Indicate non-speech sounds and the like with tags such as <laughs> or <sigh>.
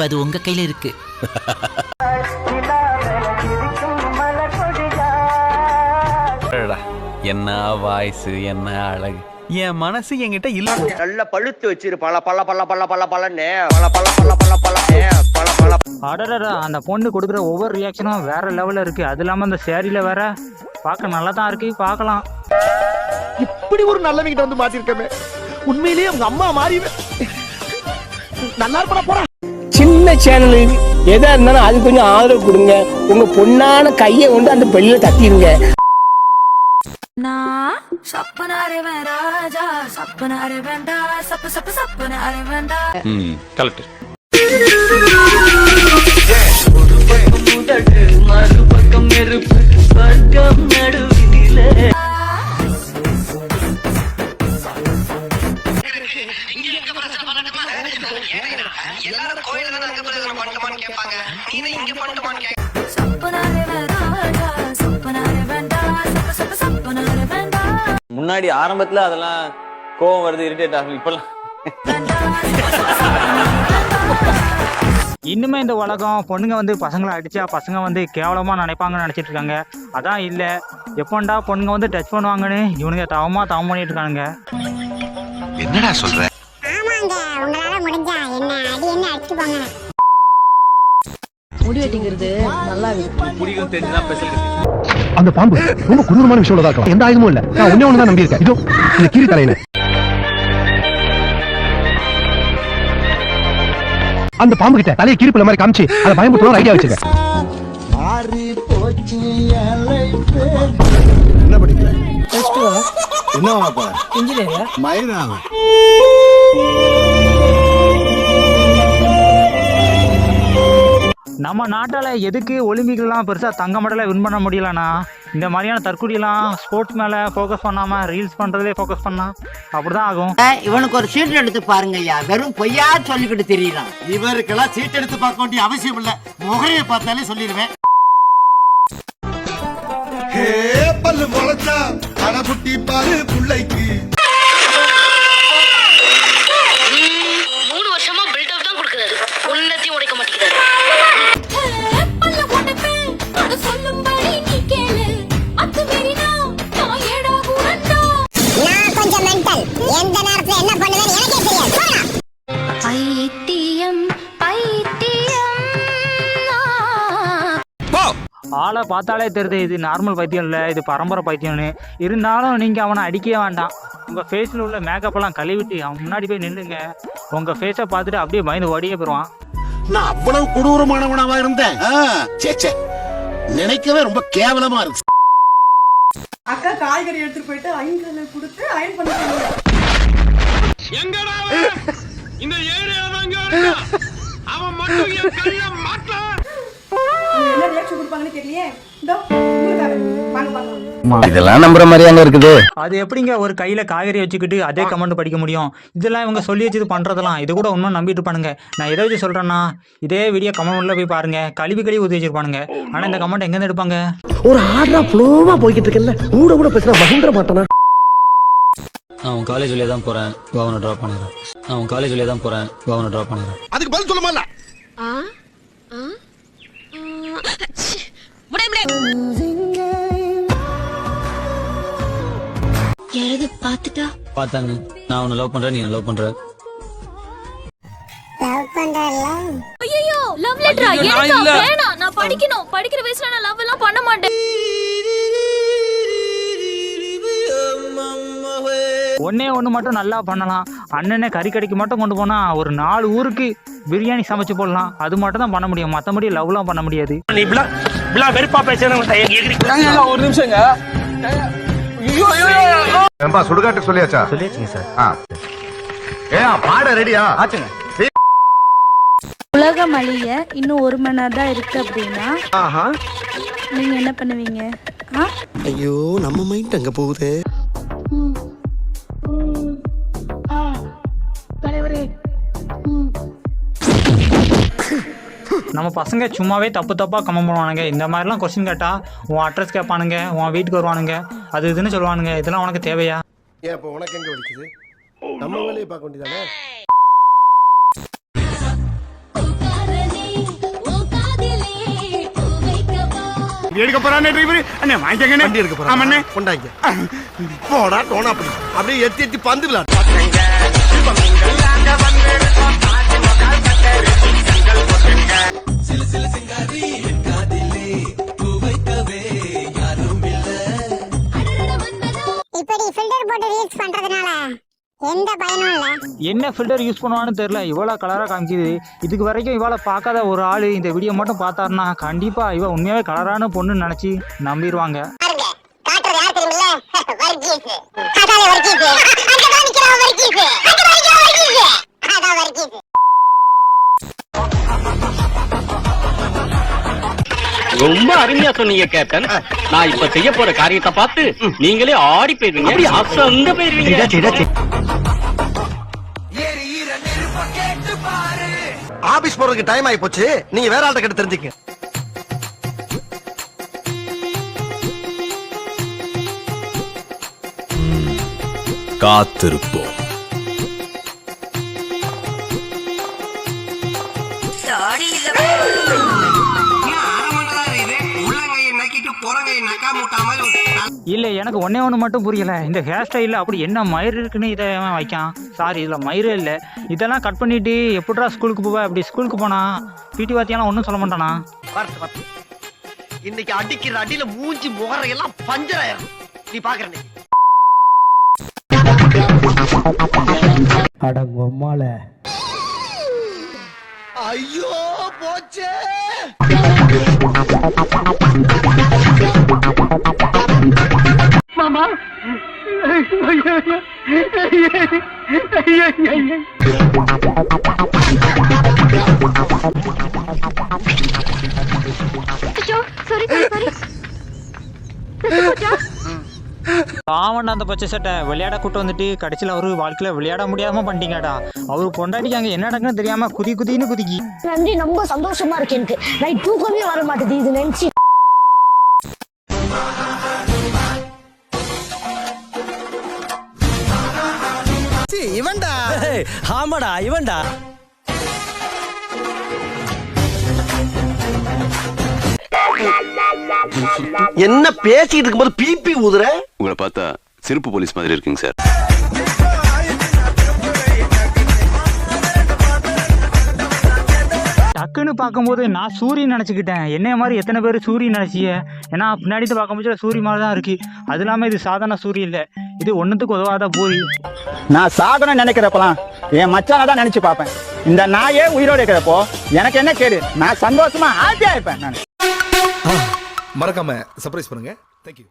இப்ப அது உங்க கையில இருக்கு. என்ன வாய்ஸ் என்ன அழகு. என் மனசு என்கிட்ட இல்ல நல்ல பழுத்து வச்சிரு பல பல பல பல பல பலன்னு. பல பல பல பல பல பல பல. அடடடா அந்த பொண்ணு கொடுக்குற ஒவ்வொரு ரியாக்ஷனும் வேற லெவலில் இருக்கு. அது இல்லாமல் அந்த சேரீல வேற பார்க்க நல்லா தான் இருக்கு பார்க்கலாம். இப்படி ஒரு நல்லவங்கிட்ட வந்து மாட்டிருக்கமே உண்மையிலேயே உங்க அம்மா மாறி நல்லா இருப்பா போறா சின்ன சேனல் எதா இருந்தாலும் அது கொஞ்சம் ஆதரவு கொடுங்க. உங்க பொண்ணான கையை கொண்டு அந்த பெல்லில தட்டிடுங்க நான் சப்பனாரே ராஜா. சப்பனாரே வேண்டா சப்பு சப்பு சப்பனாரே வேண்டா. கலெக்டர். சப்பனாரே முன்னாடி ஆரம்பத்துல அதெல்லாம் கோவம் வருது இரிட்டேட் ஆகும் இப்பெல்லாம் இன்னுமே இந்த உலகம் பொண்ணுங்க வந்து பசங்களை அடிச்சா பசங்க வந்து கேவலமா நினைப்பாங்கன்னு நினைச்சிட்டு இருக்காங்க அதான் இல்ல. எப்போண்டா பொண்ணுங்க வந்து டச் பண்ணுவாங்கன்னு இவனுங்க தவமா தவம் பண்ணிட்டு இருக்கானுங்க ஆமாங்க உங்களால முடிஞ்சா என்ன அடி என்ன அடிச்சு போங்க. முடி வெட்டிங்கிறது நல்லா இருக்கு. அந்த பாம்பு ரொம்ப கொடூரமான விஷயம் தான் இருக்கலாம். எந்த ஆயுதமும் இல்ல. நான் ஒண்ணே ஒண்ணு தான் நம்பி இருக்கேன் இதோ இந்த கீரி தலையில அந்த பாம்பு கிட்ட தலையை கீரிப்புல மாதிரி காமிச்சு அதை பயன்படுத்தணும் ஐடியா வச்சிருக்கேன் என்ன படிக்கிற? என்ன இன்ஜினியர் மயிராவ நம்ம நாட்டால எதுக்கு ஒலிம்பிக்லாம் பெருசா தங்க மெடலை வின் பண்ண முடியலனா? இந்த மாதிரியான தற்குடியெல்லாம் ஸ்போர்ட்ஸ் மேல ஃபோக்கஸ் பண்ணாம ரீல்ஸ் பண்றதுலே ஃபோக்கஸ் பண்ணா அப்படிதான் ஆகும். இவனுக்கு ஒரு சீட் எடுத்து பாருங்க ஐயா. வெறும் பொய்யா சொல்லிக்கிட்டு தெரியலாம். இவருக்கெல்லாம் சீட் எடுத்து பார்க்க வேண்டிய அவசியம் இல்ல. முகரையை பார்த்தாலே சொல்லிடுவேன் பல்லு முளைச்சா அடபுட்டி பாரு புள்ளைக்கு ஆளை பார்த்தாலே தெரியுது இது நார்மல் பைத்தியம் இல்லை இது பரம்பரை பைத்தியம்னு. இருந்தாலும் நீங்கள் அவனை அடிக்கவே வேண்டாம். உங்கள் ஃபேஸில் உள்ள மேக்கப்பெல்லாம் கழுவிட்டு அவன் முன்னாடி போய் நில்லுங்க. உங்கள் ஃபேஸை பார்த்துட்டு அப்படியே பயந்து ஓடியே போயிடுவான் நான் அவ்வளவு கொடூரமானவனாவா இருந்தேன்? நினைக்கவே ரொம்ப கேவலமா இருக்கு. அக்கா காய்கறி எடுத்துட்டு போயிட்டு அயன் கொடுத்து அயன் பண்ண சொல்லுங்க அவங்க என்ன ரியாக்ஷன் இதோ இதெல்லாம் நம்புற மாதிரி அங்க இருக்குது அது எப்படிங்க ஒரு கையில் காய்கறி வச்சுக்கிட்டு அதே கமெண்ட் படிக்க முடியும் இதெல்லாம் இவங்க சொல்லி வச்சது பண்ணுறதெல்லாம் இது கூட உண்மை நம்பிட்டு இருப்பானுங்க நான் எதை வச்சு சொல்கிறேன்னா இதே வீடியோ கமெண்ட்ல போய் பாருங்க கழுவி கழுவி ஊற்றி வச்சிருப்பானுங்க ஆனால் இந்த கமெண்ட் எங்கேருந்து எடுப்பாங்க ஒரு ஆர்டரா ஃப்ளோவா போய்கிட்டு இருக்கல கூட கூட பேசுனா மகிந்திர மாட்டானா நான் உன் காலேஜ் வழியா தான் போறேன் அவனை ட்ராப் பண்ணிடுறேன் நான் உன் காலேஜ் வழியா தான் போறேன் அவனை ட்ராப் பண்ணிடுறேன் அதுக்கு பதில் சொல்ல மாட்டா யாராவது பார்த்துட்டா? பார்த்தாங்க. நான் உன்னை லவ் பண்றேன் நீ லவ் பண்ற. லவ் பண்றல ஐயோ லவ் லெட்டரா எனக்கு வேணாம். நான் படிக்கணும். படிக்கிற வயசுல நான் லவ் எல்லாம் பண்ண மாட்டேன். ஒன்னே ஒன்று மட்டும் நல்லா பண்ணலாம். அண்ணனே கறி கடைக்கு மட்டும் கொண்டு போனால் ஒரு நாலு ஊருக்கு பிரியாணி சமைச்சு போடலாம். அது மட்டும் தான் பண்ண முடியும். மற்றபடி லவ்லாம் பண்ண முடியாது. இப்படிலாம் வெறுப்பா பேசுறேன் ஒரு நிமிஷங்க. ஏம்பா சுடுகாட்டு சொல்லியாச்சா? சொல்லியாச்சுங்க சார். ஏன் பாட ரெடியா? ஆச்சுங்க. உலகம் அழிய இன்னும் ஒரு மணி நேரம் தான் இருக்கு அப்படின்னா ஆஹா. நீங்க என்ன பண்ணுவீங்க? ஆ? ஐயோ நம்ம மைண்ட் அங்க போகுது. நம்ம பசங்க சும்மாவே தப்பு தப்பாக கம்மம் பண்ணுவானுங்க. இந்த மாதிரிலாம் கொஸ்டின் கேட்டால் உன் அட்ரஸ் கேட்பானுங்க உன் வீட்டுக்கு வருவானுங்க அது இதுன்னு சொல்லுவானுங்க. இதெல்லாம் உனக்கு தேவையா? ஏன் இப்போ உனக்கு எங்கே வலிக்குது? நம்ம வேலையை பார்க்க வேண்டியதானே? போறானே டிரைவர் அண்ணே வாங்கிக்கங்க வண்டி எடுக்க போறான்? அண்ணே கொண்டாங்க. போடா டோனா அப்படி. அப்படியே எத்தி எத்தி பந்து விளாடு என்ன ஃபில்டர் யூஸ் பண்ணுவான்னு தெரியல. இவ்வளோ கலராக காமிக்குது. இதுக்கு வரைக்கும் இவளை பார்க்காத ஒரு ஆள் இந்த வீடியோ மட்டும் பார்த்தாருன்னா கண்டிப்பாக இவ உண்மையாகவே கலரான பொண்ணுன்னு நினச்சி நம்பிடுவாங்க <laughs> ரொம்ப அருமையா சொன்னீங்க கேப்டன். நான் இப்ப செய்ய போற காரியத்தை பார்த்து நீங்களே ஆடி போயிருவீங்க அசந்து போயிருவீங்க ஆபீஸ் போறதுக்கு டைம் ஆகி போச்சு நீங்க வேற ஆள்கிட்ட கிட்ட தெரிஞ்சுக்க காத்திருப்போம். இல்லை எனக்கு ஒன்றே ஒன்று மட்டும் புரியல. இந்த ஹேர் ஸ்டைலில் அப்படி என்ன மயிர் இருக்குன்னு இதை அவன் வைக்கான்? சாரி இதில் மயிரே இல்லை. இதெல்லாம் கட் பண்ணிட்டு எப்படிடா ஸ்கூலுக்கு போவ? அப்படி ஸ்கூலுக்கு போனா பிடி வாத்தியாலாம் ஒன்றும் சொல்ல மாட்டானா? இன்னைக்கு அடிக்கிற அடியில மூஞ்சி முகரையெல்லாம் பஞ்சர் ஆயிரும். நீ பாக்குற நீ ஐயோ போச்சே. பாவண்டா அந்த பச்சை சட்டை விளையாட கூட்டு வந்துட்டு கடைசியில் அவரு வாழ்க்கையில் விளையாட முடியாம பண்ணிட்டீங்கடா. அவர் பொண்டாட்டிக்கு அங்கே என்ன நடக்குன்னு தெரியாம குதி குதின்னு குதிக்கி. நன்றி ரொம்ப சந்தோஷமா இருக்கு எனக்கு. நைட் தூக்கமே வர மாட்டேது இது நினைச்சு ஆமாடா இவன்டா. என்ன பேசிட்டு இருக்கும்போது பிபி ஊதுற? உங்களை பார்த்தா சிறப்பு போலீஸ் மாதிரி இருக்குங்க சார். டக்குன்னு பார்க்கும்போது நான் சூரியன் நினச்சிக்கிட்டேன். என்னைய மாதிரி எத்தனை பேர் சூரியன் நினச்சிய? ஏன்னா பின்னாடி பார்க்கும்போது சூரிய மாதிரி தான் இருக்கு. அது இல்லாமல் இது சாதாரண சூரியன் இல்லை. இது ஒன்றுத்துக்கு உதவாத பூரி. நான் சாகணும்னு நினைக்கிறப்பலாம் என் மச்சான தான் நினைச்சு பார்ப்பேன். இந்த நாயே உயிரோடு இருக்கிறப்போ எனக்கு என்ன கேடு? நான் சந்தோஷமா ஹாப்பியா இருப்பேன் நான். மறக்காம சர்ப்ரைஸ் பண்ணுங்க. தேங்க்யூ